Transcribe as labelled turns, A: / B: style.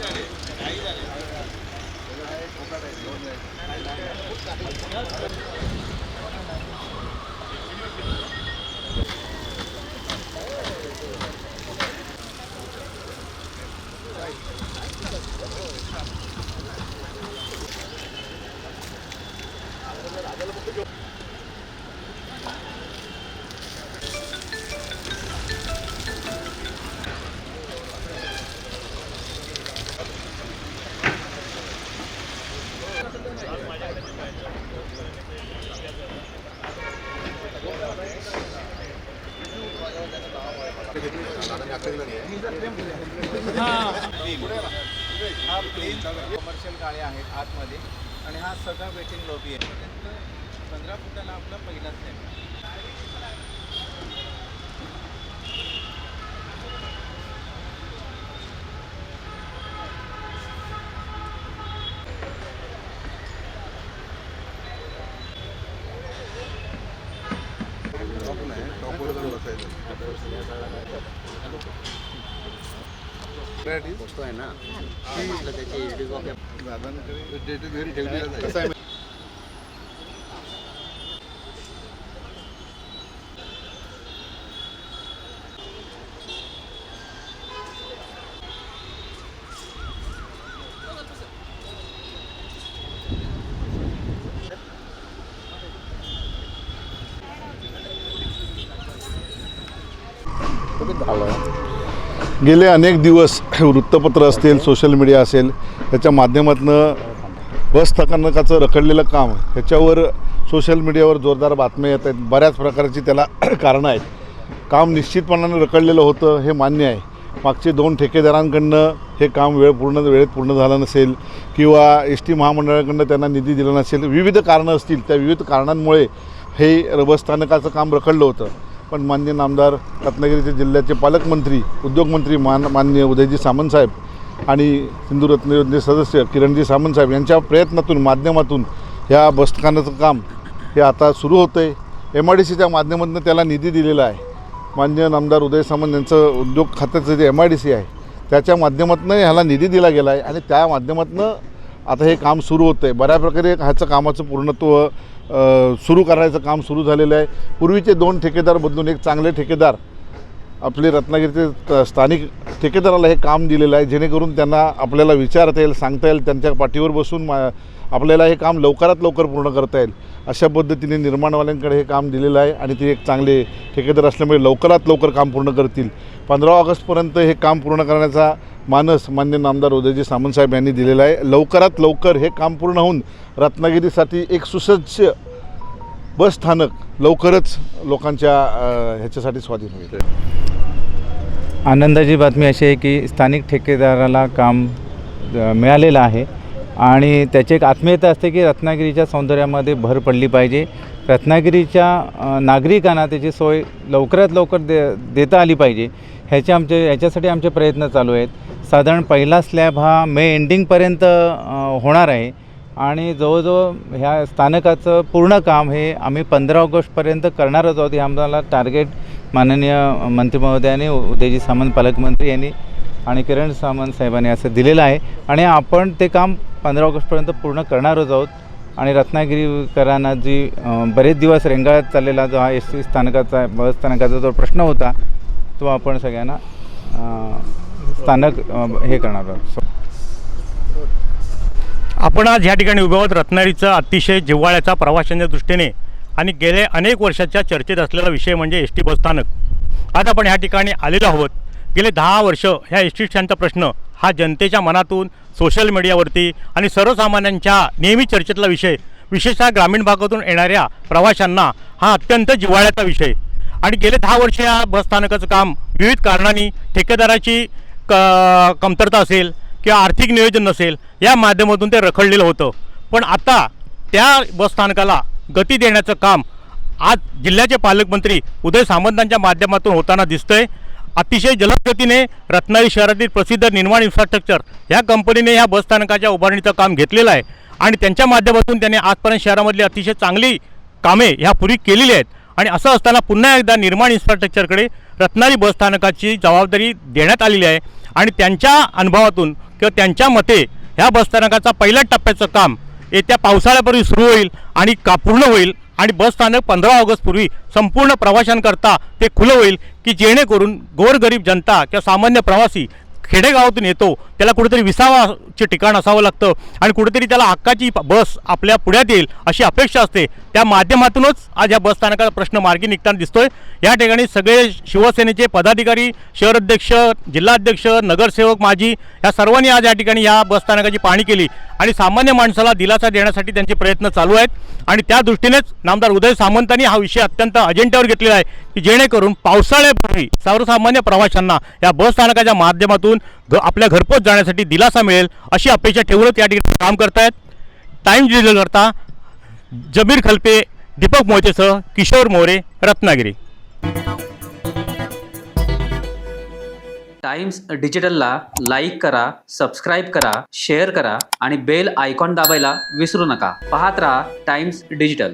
A: Thank you. हा plain commercial गाड्या आहेत आतमध्ये आणि हा सगळा वेटिंग लॉबी आहे. पंधरा फुटाला आपला पहिला स्लॅब
B: वस्तू आहे ना म्हटलं त्याची एडी कॉपी
C: गेले अनेक दिवस वृत्तपत्र असतील सोशल मीडिया असेल याच्या माध्यमातून बस स्थानकाचं रखडलेलं काम ह्याच्यावर सोशल मीडियावर जोरदार बातम्या येत आहेत. बऱ्याच प्रकारची त्याला कारणं आहेत. काम निश्चितपणानं रखडलेलं होतं हे मान्य आहे. मागचे दोन ठेकेदारांकडनं हे काम वेळ पूर्ण वेळेत पूर्ण झालं नसेल किंवा एस टी महामंडळाकडनं त्यांना निधी दिला नसेल विविध कारणं असतील. त्या विविध कारणांमुळे हे बस स्थानकाचं काम रखडलं होतं. पण मान्य नामदार रत्नागिरीचे जिल्ह्याचे पालकमंत्री उद्योगमंत्री मान मान्य उदयजी सामंतसाहेब आणि सिंधू रत्न योजने सदस्य किरणजी सामंतसाहेब यांच्या प्रयत्नातून माध्यमातून ह्या बसस्थानाचं काम हे आता सुरू होतं आहे एम आय डी सीच्या माध्यमातून त्याला निधी दिलेला आहे. मान्य नामदार उदय सामंत यांचं उद्योग खात्याचं जे एम आय डी सी आहे त्याच्या माध्यमातून ह्याला निधी दिला गेला आहे आणि त्या माध्यमातून आता हे काम सुरू होतं आहे बऱ्या प्रकारे ह्याचं कामाचं पूर्णत्व सुरू करायचं काम सुरू झालेलं आहे. पूर्वीचे दोन ठेकेदार बदलून एक चांगले ठेकेदार आपले रत्नागिरीचे त- स्थानिक ठेकेदाराला हे काम दिलेलं आहे जेणेकरून त्यांना आपल्याला विचारता येईल सांगता येईल त्यांच्या पाठीवर बसून मा आपल्याला हे काम लवकरात लवकर पूर्ण करता येईल. अशा पद्धतीने निर्माणवाल्यांकडे हे काम दिलेलं आहे आणि ते एक चांगले ठेकेदार असल्यामुळे लवकरात लवकर काम पूर्ण करतील. पंधरा ऑगस्टपर्यंत हे काम पूर्ण करण्याचा मानस मान्य नामदार उदयजी सामंतसाहेब यांनी दिलेला आहे. लवकरात लवकर हे काम पूर्ण होऊन रत्नागिरीसाठी एक सुसज्ज बस स्थानक लवकरच लोकांच्या ह्याच्यासाठी स्वाधीन होईल.
A: आनंदाची बातमी अशी आहे की स्थानिक ठेकेदाराला काम मिळालेलं आहे आणि त्याची एक आत्मीयता असते की रत्नागिरीच्या सौंदर्यामध्ये भर पडली पाहिजे. रत्नागिरीच्या नागरिकांना त्याची सोय लवकरात लवकर दे देता आली पाहिजे. ह्याचे आमचे ह्याच्यासाठी आमचे प्रयत्न चालू आहेत. साधारण पहिला स्लॅब हा मे एंडिंगपर्यंत होणार आहे आणि जवळजवळ ह्या स्थानकाचं पूर्ण काम हे आम्ही पंधरा ऑगस्टपर्यंत करणारच आहोत. हे आम्हाला टार्गेट माननीय मंत्री महोदयाने उदयजी सामंत पालकमंत्री यांनी आणि किरण सामंत साहेबांनी असं दिलेलं आहे. आणि आपण ते काम पंधरा ऑगस्टपर्यंत पूर्ण करणारच आहोत. आणि रत्नागिरीकरांना जी बरेच दिवस रेंगाळत चाललेला जो हा एस टी स्थानकाचा बस स्थानकाचा जो प्रश्न होता तो आपण सगळ्यांना स्थानक हे करणार आहोत.
D: आपण आज या ठिकाणी उभे आहोत. रत्नागिरीचा अतिशय जिव्हाळ्याचा प्रवाशांच्या दृष्टीने आणि गेले अनेक वर्षाच्या चर्चेत असलेला विषय म्हणजे एस टी बसस्थानक आज आपण ह्या ठिकाणी आलेलो आहोत. गेले दहा वर्ष ह्या एस टी स्टँडचा प्रश्न हा जनतेच्या मनातून सोशल मीडियावरती आणि सर्वसामान्यांच्या नेहमी चर्चेतला विषय विशेषतः ग्रामीण भागातून येणाऱ्या प्रवाशांना हा अत्यंत जिव्हाळ्याचा विषय. आणि गेले दहा वर्ष या बसस्थानकाचं काम विविध कारणांनी ठेकेदाराची क कमतरता असेल किंवा आर्थिक नियोजन नसेल या माध्यमातून ते रखडलेलं होतं. पण आता त्या बसस्थानकाला गती देण्याचं काम आज जिल्ह्याचे पालकमंत्री उदय सामंतांच्या माध्यमातून होताना दिसतंय. अतिशय जलद गतीने रत्नागिरी शहरातील प्रसिद्ध निर्माण इन्फ्रास्ट्रक्चर ह्या कंपनीने ह्या बसस्थानकाच्या उभारणीचं काम घेतलेलं आहे. आणि त्यांच्या माध्यमातून त्यांनी आजपर्यंत शहरामधली अतिशय चांगली कामे ह्यापूर्वी केलेली आहेत. आणि असं असताना पुन्हा एकदा निर्माण इन्फ्रास्ट्रक्चरकडे रत्नागिरी बसस्थानकाची जबाबदारी देण्यात आलेली आहे. आणि त्यांच्या अनुभवातून किंवा त्यांच्या मते ह्या बसस्थानकाचा पहिल्या टप्प्याचं काम येत्या पावसाळ्यापूर्वी सुरू होईल आणि का पूर्ण होईल आणि बसस्थानक पंधरा ऑगस्टपूर्वी संपूर्ण प्रवाशांकरता ते खुलं होईल की जेणेकरून गोरगरीब जनता किंवा सामान्य प्रवासी खेडेगावातून येतो. त्याला कुठेतरी विसावाचे ठिकाण असावं लागतं आणि कुठेतरी त्याला हक्काची बस आपल्या पुढ्यात येईल अशी अपेक्षा असते. त्या माध्यमातूनच आज या बसस्थानकाचा प्रश्न मार्गी निघताना दिसतोय. या ठिकाणी सगळे शिवसेनेचे पदाधिकारी शहराध्यक्ष जिल्हाध्यक्ष नगरसेवक माजी या सर्वांनी आज या ठिकाणी या बसस्थानकाची पाहणी केली आणि सामान्य माणसाला दिलासा देण्यासाठी त्यांचे प्रयत्न चालू आहेत. आणि त्या दृष्टीनेच नामदार उदय सामंतांनी हा विषय अत्यंत अजेंड्यावर घेतलेला आहे की जेणेकरून पावसाळ्यापूर्वी सर्वसामान्य प्रवाशांना या बसस्थानकाच्या माध्यमातून घ आपल्या घरपोच जाण्यासाठी दिलासा मिळेल अशी अपेक्षा ठेवूनच या ठिकाणी काम करतायत. टाइम डिजिटल करता जमीर खलपे दीपक मोहितेसह किशोर मोरे रत्नागिरी.
E: टाइम्स डिजिटलला लाईक करा सबस्क्राईब करा शेअर करा आणि बेल आयकॉन दाबायला विसरू नका. पाहत राहा टाइम्स डिजिटल.